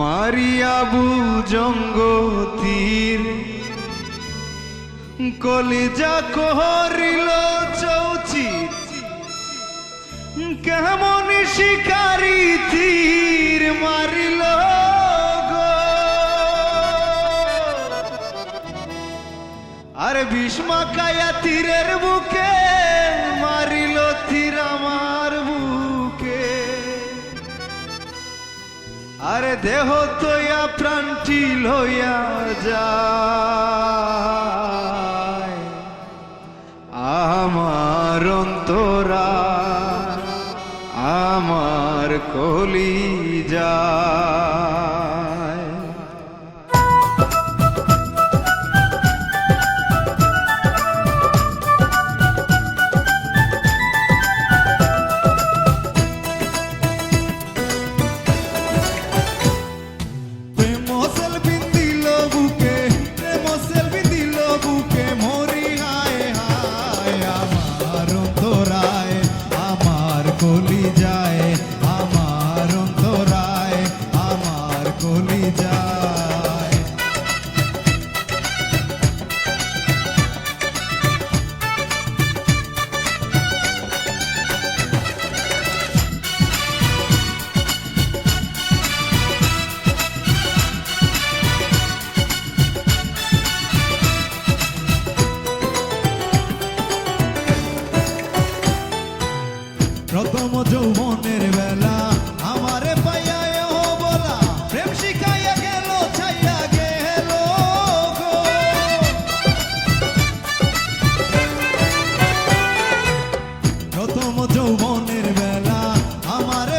মারিয়াবু জঙ্গতীর কলিজা কহরিল চৌচিত কেমন শিকারি তীর মারিল আর ভীষ্মা কায়া তীরের বুকে আরে দেহ তৈয়া প্রাণটি লইয়া যা আমার অন্তরা আমার কলি যায় যৌবনের বেলা, আমারে পাইয়া ও বলা, প্রেম শিখাইয়া গেল, ছাইয়া গেল প্রথম যৌবনের বেলা, আমারে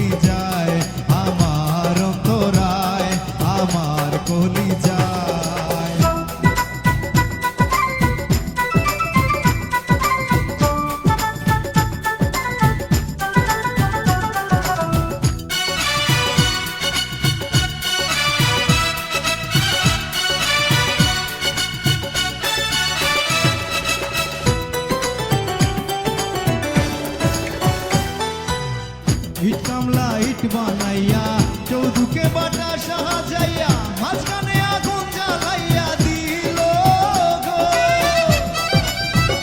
ইট কামলা ইট বানাইয়া চৌধুকে বাটা সাহায্যাইয়া